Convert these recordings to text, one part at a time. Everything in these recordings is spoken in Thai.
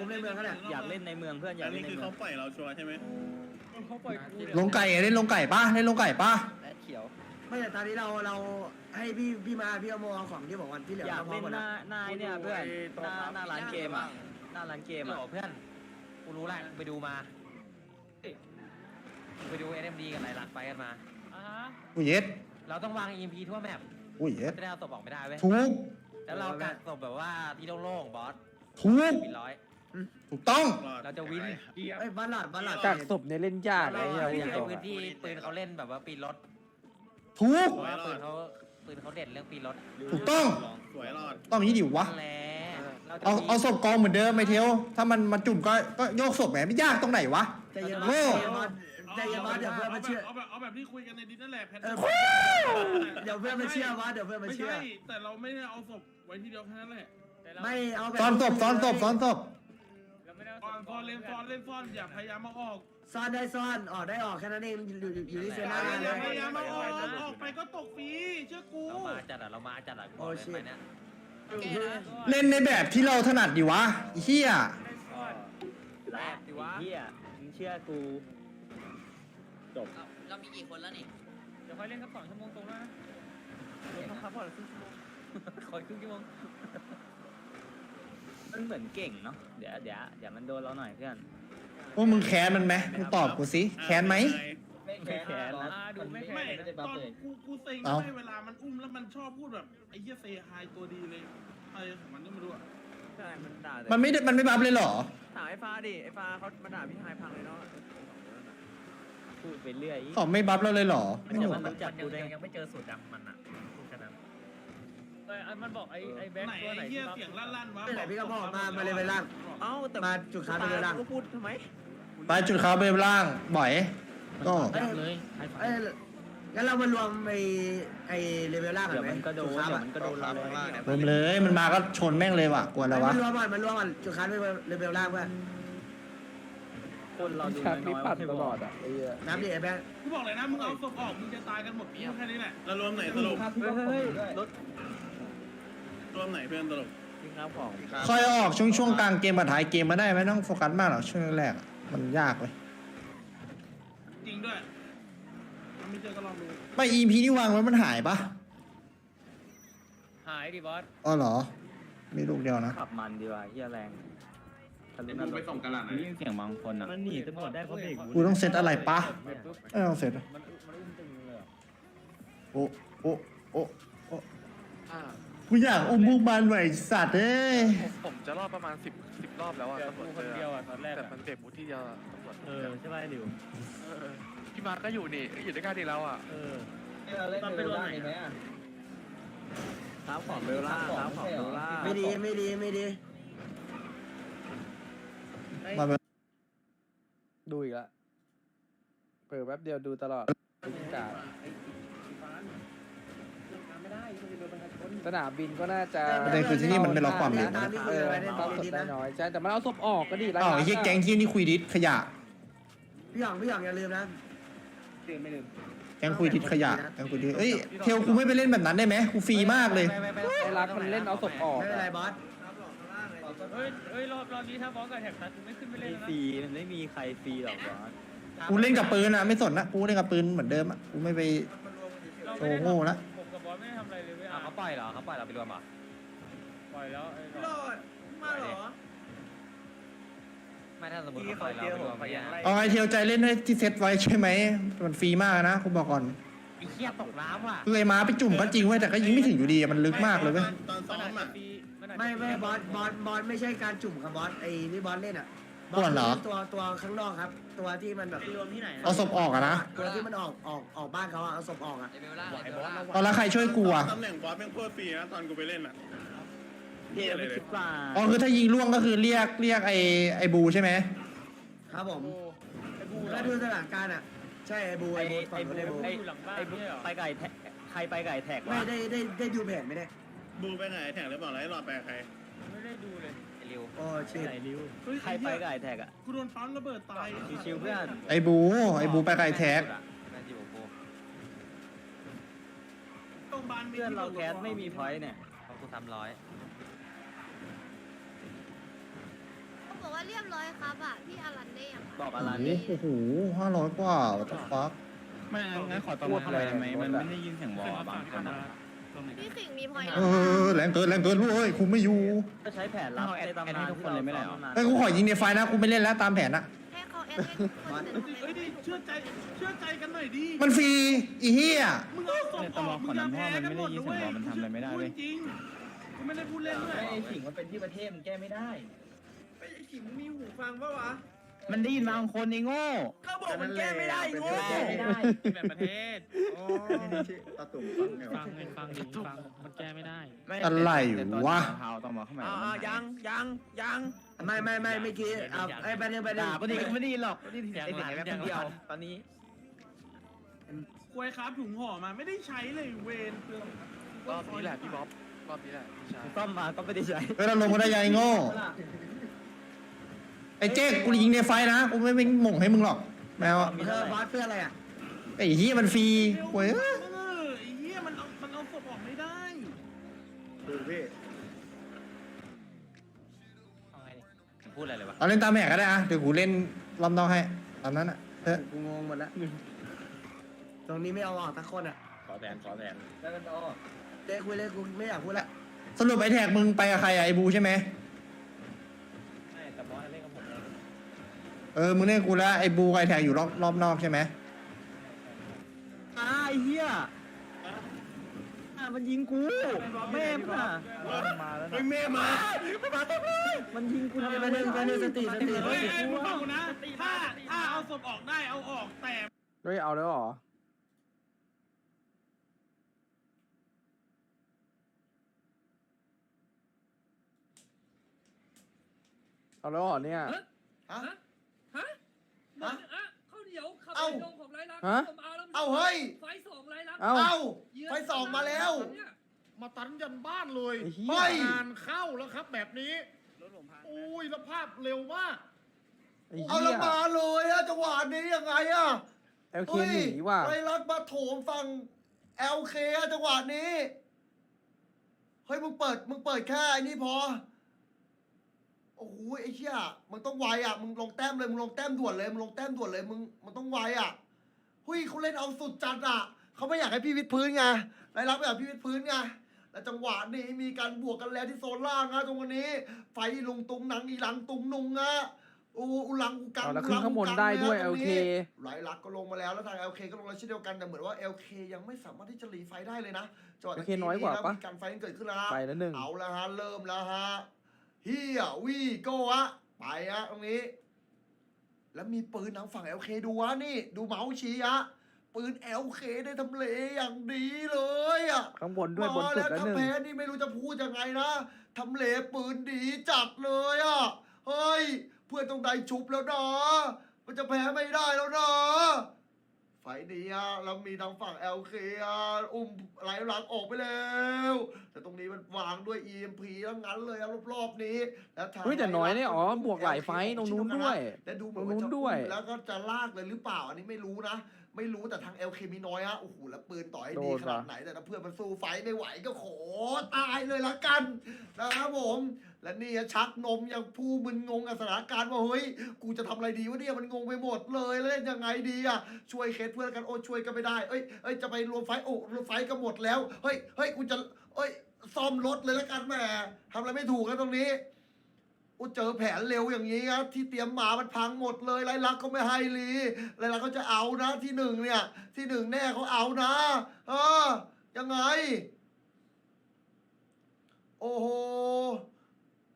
ผมในเมืองก็ได้อยากเล่นในเมืองเพื่อนอยาอักนเล่นี้นในคือเมือเขางปล่อยเราชัวร์ใช่ไหมเขาปล่อยกูลงไก่เล่นลงไก่ป้าเล่นลงไก่ป้าและเขียว ไม่แต่ตอนนี้เราเราให้พี่พี่มาพี่เอาโมเอาของที่บอกวันที่เหลืออยากพร้อเล่มนหมดหน้านะหน้าไอ้เนี่ยเพื่อนหน้าหน้าร้านเกมอะหน้าร้านเกมเกมอะอะเพื่อนกูรู้แหละไปดูมาไปดู NMD กับไหนรักไปกันมาอ่าฮะอุ้ยเย็ดเราต้องวาง EMP ทั่วแมปอุ้ยเย็ดจะได้เอาศพออกไม่ได้เว้ยถูกแล้วเรากัดศพแบบว่าที่โล่งๆบอสถูกวินร้อย ถูกต้อง เราจะวินเอ้ยบ้านหลาดบ้านหลาดจากศพในเล่นยากเราไอ้เหี้ยอยากให้พูดตรงพื้นอะที่ปืนเขาเล่นแบบว่าปีนรถถูก เพราะว่าปืนเขาปืนเขาเด่นเรื่องปีนรถถูกต้อง สวยรอดต้องอย่างนี้ดิวะ นั่นแหละเราจะเอามีเอาศพกองเหมือนเดิมไม่เทียวถ้ามันมาจุ่มก็ก็โยกศพแหมไม่ยากตรงไหนวะ ใจเย็นโง่บอสใจเย็นบอสเดี๋ยวเพื่อนมาเชื่อ เอาแบบเอาแบบที่คุยกันในดิสนั่นแหละแพทเออ เดี๋ยวเพื่อนมาเชื่อบอสเดี๋ยวเพื่อนมาไม่เชื่อ ใช่แต่เราไม่ได้เอาศพไว้ที่เดียวแค่นั้นแหละแต่เราไม่เอาแบบซ้อนศพซ้อนศพซ้อนศพ เราไม่ได้ซ่อนซ่อนเล่นซ่อนเล่นซ่อนอย่าพยายามมาออกซ่อนได้ซ่อนออกได้ออกแค่นั้นเองอยู่อยู่อยู่ที่เซอน่าย่าเลพยายามมาออกออกไปก็ตกฟรีเชื่อกูเรามาจัดอะเรามาจัดอะบอกเลยไปเนี่ยเล่นในแบบที่เราถนัดดิวะไอ้เฮียไม่ซ่อนแรกดิวะเฮียมึงเชื่อกูจบเรามีกี่คนแล้วนี่เดี๋ยวค่อยเล่นสักสองชั่วโมงตรงแล้วนะเดี๋ยวพักผ่อนครึ่งชั่วโมงคอยครึ่งชั่วโมง มันเหมือนเก่งเนาะเดี๋ยวเดี๋ยวเดี๋ยวมันโดนเราหน่อยเพื่อน พวกมึงแค้นมันไหมมึงตอบกูสิแค้นไหม ไม่แค้นนะอ่าดูไม่แข็ไม่งตอนกูกูเซ็งเอ้า ไม่เวลามันอุ้มแล้วมันชอบพูดแบบไอ้เหี้ยเซฮายตัวดีเลยอะไรของมันก็ไม่รู้อะใช่มันด่ามันไม่ได้มันไม่บัฟเลยเหรอ ถามไอ้ฟ้าดิ ไอ้ฟ้าเขามาด่าพี่ไฮพังเลยเนาะ พูดไปเรื่อยเขาไม่บัฟเราเลยเหรอมันจะมันรู้จักกูได้ยังไม่เจอสูตรดำมันอะพูดแค่นั้นเอออันมันบอกไอ้ไอ้แบ็คไหนตัวไหนไอ้เหี้ยที่เสียงลั่นๆวะไหนพี่ก็บอกมามาเลยไปล่าง เอ้าแต่มาจุดค้าไปเลยล่างก็พูดทำไมไปจุดเขาเบลล่างบ่อยก็เลยเอ้ยงั้นเรามารวมไอ้ไอ้เลเวลล่างกัเดี๋นยวไหมมันก็โดนจุค้าเดี๋ยวอะมันก็โดนเราเลยเริ่มเลยมันมาก็ชนแม่งเลยว่ะกลัวอะไรวะมันรวมก่อนมันรวมก่อนจุดค้าไปเลเวลล่างเพื่อนคนเราดูชาน้ติอยปั่นๆตลอดอะไอ้เหี้ยน้ำดิไอ้แบงค์กูบอกเลยนะมึงเอาศพออกมึงจะตายกันหมดแค่นี้แหละแล้วรวมไหนสรุปเฮ้ยรถ รวมไหนเพื่อนสรุปยิงข้าวของค่อยออกช่วงช่วงกลางเกมกับท้ายเกมมาได้ไม่ต้องโฟกัสมากหรอกช่วงแรกอะมันยากเลยจริงด้วยมันไม่เจอก็ลองดูไม่ EP นี่วางไว้มันหายปะหายดิบอสอ๋อเหรอ มีลูกเดียวนะขับมันดีกว่าเฮียแรงทะลุมึงไปส่งกันหลังไหนนี่เสียงบางคนอะมันหนีตำรวจได้เพราะเบรกกูต้องเซตอะไรปะไม่ปุ๊บไม่ต้องเซตมันมันอุ้มตึงเลยโอ้โอ้โอ้โอ้ กูอยากอุ้มพวกมันไว้สัตว์เอ้ยผมจะรอบประมาณสิบสิบรอบแล้วอะเจอตำรกูวจคเจนอเดียวอะตอนแรกแต่อะมันเบรกบูธที่เดียวอะตำรวจเออใช่ไหมดิวเออพี่มาร์คก็อยู่นี่อยู่ด้วยกันดีแล้วอะเออตอนไปโดนไหนอะเท้าของเบลล่าเท้าของเบลล่าไม่ดีไม่ดีไม่ดีมาเป็นดูอีกละเปิดแป๊บเดียวดูตลอดบรรยากาศ สนามบินก็น่าจะประเด็นคือที่นี่มันไม่ล็อกความเร็วตามที่คุยกันไว้ในเข้าในศพนี้ได้นะน้อยใช่แต่มันเอาศพออกก็ดีอ๋อไอ้เหี้ยแก๊งที่นี่คุยดิสขยะ พี่หยองพี่หยองอย่าลืมนะแก๊งคุยดิสขยะแก๊งคุยดิสเอ้ยเทลกูไม่ไปเล่นแบบนั้นได้ไหมกูฟรีมากเลยไม่ไม่ไม่ไอ้รักมันเล่นเอาศพออกไม่เป็นไรบอสเฮ้ยเฮ้ยรอบรอบนี้ถ้าบอสกับแท็กตัดกูไม่ขึ้นไปฟเล่นแล้วรีนะมันไม่มีใครฟรีหรอกบอสกูเล่นกับปืนอะไม่สนนะกูเล่นกับปืนเหมือนเดิมอะกูไม่ไปเราไม่ได้โอ้โง่ละผมกับบอส ไม่ได้ทำอะไรเลยเว้ยอะเขาปล่อยเหรอเขาปล่อยเราไปรวมเหรอปล่อยแล้วไอ้โหลดมาเหรอ ไม่ถ้าสมมติเขาปล่อยเราไปรวมไปยังเอาไอเทลใจเล่นให้ที่เซตไว้ใช่ไหม มันฟรีมากนะกูบอกก่อนไอ้เหี้ยตกน้ำว่ะคือไอ้ม้าไปจุ่มก็จริงเว้ยแต่ก็ยิงไม่ถึงอยู่ดีอะมันลึกมากเลยเว้ย ตอนซ้มัอนอาจมจะอะฟรีนอาจจะไม่ไม่ฟรีบอสบอสบอสไม่ใช่การจุ่มครับบอสไอ้ที่บอสเล่นอะ บก่อนเหรอ ตัวตัวข้างนอกครับ ตัวที่มันแบบรวมที่ไหนเอาศพออกอะนะ ตัวที่มันออกออกออกบ้านเขาอะเอาศพออกอะเลเวลล่างเลเวลล่างเอาแล้วใครช่วยกูอะตำแหน่งบอสแม่งโคตรฟรีนะตอนกูไปเล่นอะเฮียไม่คิดว่าอ๋อคือถ้ายิงล่วงก็คือเรียกเรียกไอ้ไอ้บูใช่ไหมครับผมไอ้บูแล้วดูสถานการณ์อะใช่ไอ้บูไอ้ไอ้บูไอ้ฝั่งบูนู้นไอ้บูไอ้อยู่หลังบ้านไอ้บูเนี่ยเหรอไปไก่แท็กใครไปไก่แท็กไม่วะได้ได้ได้ดูแผนไม่ได้บูไปไหนแถงหรือเปล่าไรหลอดไปกับใคร ไม่ได้ดูเลยไอ้ริวโอ้ชิไหนริวเฮ้ยใครไปไก่แท็กอะกูโดนปั๊มระเบิดตายชิวๆเพื่อนไอ้บูไอ้บูไปไกลแท็กแม่งอยู่กับกูโรงพยาบาลเพื่อนเราแคสไม่มีพอยต์เนี่ยเพราะกูทำร้อยเขาบอกว่าเรียบร้อยครับอะพี่อารันได้ยังบอกอะไรโอ้โหห้าร้อยกว่าวัตฟักไม่งั้นขอตอมทำอะไรไหมมันไม่ได้ยินเสียงวอลบางคน พี่สิงห์มีพอยต์เออแรงเกินแรงเกินเว้ยคุมไม่อยู่ก็ใช้แผนรับในตำนานทุกคนเลยไม่ได้หรอไอ้ยกูขอยิงในไฟนะกูไม่เล่นแล้วตามแผนนะให้เขาแอดให้คนหนึ่งเฮ้ยดิเชื่อใจเชื่อใจกันหน่อยดิมันฟรีอีเหี้ยมึงเอาศพออกมึงอย่าแพ้กันหมดนะเว้ยพูดจริงกูไม่ได้พูดเล่นด้วยไอ้ขิงมันเป็นที่ประเทศมันแก้ไม่ได้ไอ้ขิมมีหูฟังปะวะ มันได้ยินบางคนไอ้โง่ ก็บอกมันแก้ไม่ได้โง่แก้ไม่ได้ แบบประเทศอ๋อตาตุ่มฟังไงฟังเงินฟังดิฟังมันแก้ไม่ได้อะไรวะ เท้าต้องมาเข้ามาอ่ายังยังยังไม่ไม่ไม่เมื่อกี้อะไอ้แบนยังแบนยัด่างปกติก็ไม่ได้ยินหรอกได้ยินเสียงไอ้เสียงไอ้แป๊บเดียว ตอนนี้ ควยครับถุงห่อมาไม่ได้ใช้เลยเวนรอบนี้แหละพี่บ๊อบรอบนี้แหละพี่ชาย ซ่อมมาก็ไม่ได้ใช้ เฮ้ยเราลงมาได้ยังไงโง่ ไอ้เจ๊กกูยิงในไฟนะกูไม่เป็นหม่งให้มึงหรอกแมวอะเธอบอสเพื่ออะไรอะไอ้เหี้ยมันฟรีเร็วเว้ยเออไอ้เหี้ยมันเอามันเอาศพออกไม่ได้พูดอะไรเลยวะเอาเล่นตามแผนก็ได้อะเดี๋ยวกูเล่นรอบนอกให้ตามนั้นอะเออกูงงหมดแล้วตรงนี้ไม่เอาออกสักคนอะขอแผนขอแผนแล้วกันต่อเจ๊คุยเลยกูไม่อยากพูดละสรุปไอ้แท็กมึงไปกับใครอะไอ้บูใช่ไหมใช่แต่บอสเล่นกับผม เออ มึงเล่นกับกูแล้วไอ้บูกับไอ้แท็กอยู่รอบรอบนอกใช่ไหมอ่าไอ้เหี้ยอ่ามันยิงกูแม่มึงอะเฮ้ยแม่มามันยิงกูทำไมแบนยังแบนยังสติสติสเฮ้ยติไอ้มึงฟังกูนะถ้าถ้าเอาศพออกได้เอาออกแต่เฮ้ยเอาแล้วเหรอเอาแล้วเหรอเนี่ยฮะ ฮะผมเอาแล้วเอาเฮ้ย ไฟสองไรลักษณ์เอาเอาเยืนไฟสองมาแล้วเนี่ยมาตันยันบ้านเลยไอ้เหี้เฮ้ยยงานเข้าแล้วครับแบบนี้อุ้ยแล้วภาพเร็วมาก ไอ้เอาเหี้ละยมาเลยอะจังหวะนี้ยังไงอะเอลเคหนีว่ะไรลักมาโถมฝั่ง LK อะจังหวะนี้ เฮ้ยมึงเปิดมึงเปิดแค่ไอ้นี่พอ โอ้โหไอ้เหี้ยมึงต้องไวอะมึงลงแต้มเลยมึงลงแต้มด่วนเลยมึงลงแต้มด่วนเลยมึงมันต้องไวอะเฮ้ยเขาเล่นเอาสุดจัดอะเขาไม่อยากให้พี่วิทย์พื้นไงไรลักไม่อยากให้พี่วิทย์พื้นไงและจังหวะนี้มีการบวกกันแล้วที่โซนล่างนะตรงวันนี้ ไฟลุงตุงหนังอีหลังตุงนุงอะอูอุลังอุกังเอาแล้วขึ้นข้างบนได้ด้วยอุเอลัลงเคนี่ไหลลักก็ลงมาแล้วแล้วทาง LK ก็ลงแล้วเช่นเดียวกันแต่เหมือนว่า LK ยังไม่สามารถที่จะหลีไฟได้เลยนะจังหวะ LK น้อยกว่าปะมีการไฟกันเกิดขึ้นแล้วฮะไปแล้วหนึ่งเอาละฮะเริ่มแล้วฮะเฮียวีโก้ฮะไปฮะตรงนี้ แล้วมีปืนทางฝั่ง LK ดูวะนี่ ดูเมาส์ชี้ฮะปืน LK ได้ทำเลอย่างดีเลยอะข้างบนด้วยบนมาสุดแล้วแล้วถ้าหนึ่งแพ้นี่ไม่รู้จะพูดยังไงนะทำเลปืนดีจัดเลยอะเฮ้ย เพื่อนต้องได้ชุบแล้วนะ มันจะแพ้ไม่ได้แล้วนะ ไฟนี้อะเรามีทางฝั่ง LK อะอุ้มไหลหลังออกไปแล้วแต่ตรงนี้มันวางด้วย EMP ทั้งนั้นเลยอะรอบๆนี้แล้วทางเฮ้ยแต่น้อยเนี่ยอ๋อบวกหลายไฟ LK ตรงนู้นด้วยและดูเหมือนตรงนู้ว่านจะด้วยอุ้มแล้วก็จะลากเลยหรือเปล่าอันนี้ไม่รู้นะ ไม่รู้แต่ทาง LK มีน้อยฮะโอ้โหแล้วปืนต่อให้ดีโดนขนาดปะไหนแต่ถ้าเพื่อนมันสู้ไฟไม่ไหวก็ขอตายเลยละกันนะครับผม และนี่อะชักนมยังผู้มึนงงกับสถานการณ์ว่าเฮ้ยกูจะทำอะไรดีวะเนี่ยมันงงไปหมดเลยแล้วเล่นยังไงดีอะช่วยเคสเพื่อนกันโอ้ช่วยกันไม่ได้เอ้ยเอ้ยจะไปรวมไฟโอ้รวมไฟก็หมดแล้วเฮ้ยเฮ้ยกูจะเอ้ยซ่อมรถเลยละกันแหมทำอะไรไม่ถูกแล้วตรงนี้ โอ้เจอแผนเร็วอย่างนี้ครับที่เตรียมมามันพังหมดเลยไรลักษณ์เขาไม่ให้ลีไรลักษ์เขาจะเอานะที่หนึ่งเนี่ย ที่หนึ่งแน่เขาเอานะเออยังไง โอ้โห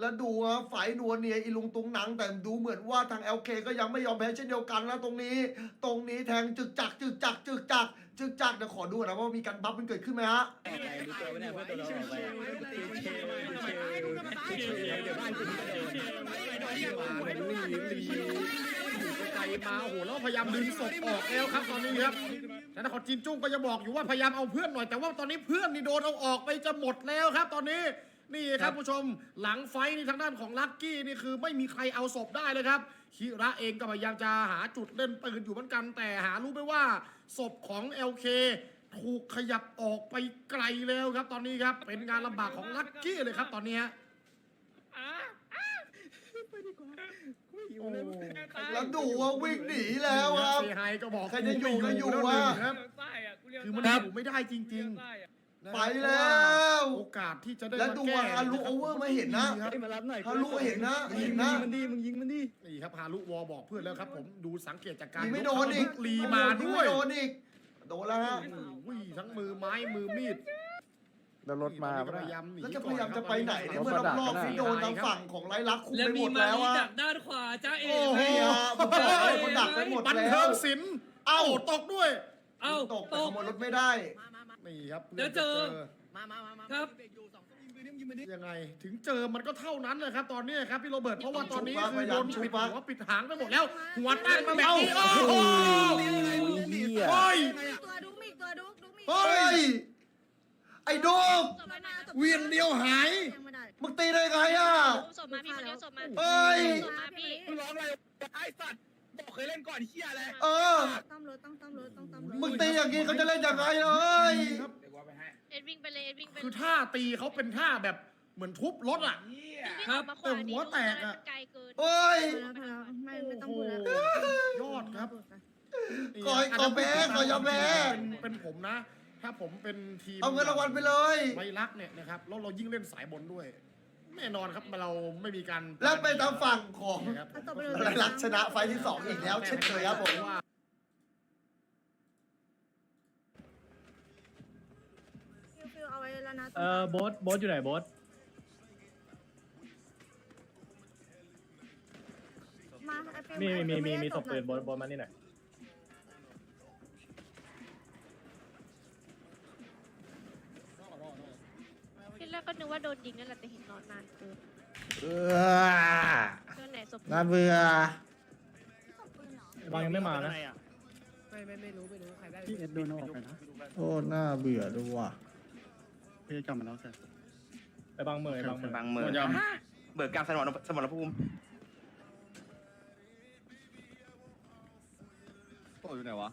แล้วดูอะฝ่ายนัวเนียอีลุงตุงหนัง แต่ดูเหมือนว่าทาง LK ก็ยังไม่ยอมแพ้เช่นเดียวกันนะตรงนี้ ตรงนี้แทงจึกจักจึกจักจึกจัก จึกจักเดี๋ยวขอดูนะว่ามีการบัฟมันเกิดขึ้นไหมฮะไกลมาโอ้โหแล้วพยายามดึงศพออกแล้วครับตอนนี้ครับแต่นครจีนจุ้งก็จะบอกอยู่ว่าพยายามเอาเพื่อนหน่อยแต่ว่าตอนนี้เพื่อนนี่โดนเอาออกไปจะหมดแล้วครับ ตอนนี้นี่ครับผู้ชมหลังไฟนี่ทางด้านของลักกี้นี่คือไม่มีใครเอาศพได้เลยครับ คิระเองก็พยายามจะหาจุดเล่นปืนอยู่เหมือนกัน แต่หารู้ไหมว่าศพของ LK ถูกขยับออกไปไกลแล้วครับ ตอนนี้ครับ เป็นงานลำบากของลักกี้เลยครับตอนนี้ฮะโอ้แล้วดูว่าวิ่งหนีแล้วครับ เซไฮก็บอกใครจะอยู่ก็อยู่แล้ววะหนึ่งครับใต้อะกูเรียกคือมันอยู่ไม่ได้จริงเรียกๆใต้อะนะ ไปแล้ว โอกาสที่จะได้แล้วดูมาว่าก้ฮารุโอเวอร์มาเห็นนะ ครับมารับหน่อยฮารุเห็นนะเห็นนะมันดีมึงยิงมันดีนี่ครับฮารุวอบอกเพื่อนแล้วครับ ผมดูสังเกตจากการยิงไม่โดนอีกลีมาด้วยงไม่โดนอีกโดนแล้วฮะโอ้ยทั้งมือไม้มือมีดแล้วรถมานี่ตปะอนนี้ก็พเนี่ยยายามหนีแล้วจะพก่อนยายามคจะบไปไหนเนี่ยตเมื่ออนนี้รอบๆที่โดนทางฝั่งของไรลักษณ์คุมไปหมดแล้วอะ จากด้านขวาจ้าเอ๋โอ้โหผมบอกเลยคนดักไปหมดบันแล้เทิวงศิลป์เอ้าโตกด้วย เอ้าตกแต่ขโมยรถไม่ได้ นี่ครับเดี๋ยวเจอ มามามามาครับยังไง ถึงเจอมันก็เท่านั้นเลยครับตอนนี้ครับพี่โรเบิร์ตเพราะว่าตอนนี้ชุบคือปะโดนพยายามชุบปิดปะหัวปิดหางไปหมดแล้ว หัวตั้งมาแบบนี้โอ้โอ้โหโหเฮียโอ้ย ตัวดุ๊กมีตัวดุ๊กดุ๊กมีเฮ้ย ไอ้โดกจบแล้วนะจบเวียงเดียวหายยังไม่ได้มึงตีได้ไงอะ ศพมาพี่คนเดียวศพมาเฮ้ย ศพมาพี่ มึงร้องอะไรไอ้สัตว์บอก เคยเล่นก่อนเฮียอะไรเออ ต้องรถต้องต้องรถต้องต้องรถมึงตีอย่างงี้เขาจะเล่นยังไงเลยครับเอ็ดวิ่งไปเลยเอ็ดวิ่งไปคือท่าตีเขาเป็นท่าแบบเหมือนทุบรถอะครับแต่หัวแตกอะ ไกลเกินเฮ้ยไม่ไม่ต้องพูดแล้วยอดครับก่อยก่อแพ้ก่อยอมแพ้ เป็นเป็นผมนะ ถ้าผมเป็นทีมเอาเงินรางวัลไปเลยไม่รักเนี่ยนะครับแล้วเรายิ่งเล่นสายบนด้วย แน่นอนครับเราไม่มีการแล้วไปทางฝั่งของนะครับเอาตบไปเลยไรลักษณ์ชนะไฟล์ที่สองอีกแล้วเช่นเคยครับผมฟิวฟิวเอาไว้แล้วนะเออโบสโบสอยู่ไหนโบสมาไอ้ฟิวมีมีมีไอ้ฟิวมีไได้ศพปืนโบหสอยโบสมานี่หน่อย ว่าโดนยิงนั่นแหละแต่เห็นนอนนานเกินเออเพื่อนไหนศพน่าเบื่อบางยังไม่มานะพี่เอ็ดโดนออกไปนะโอ้น่าเบื่อด้วยว่ะพี่กลับมาแล้วใช่ไปบางเมยบางเมยบางเมือหมดยังเบิกกลางสมรสมรภูมิโอ้อยู่ไหนวะ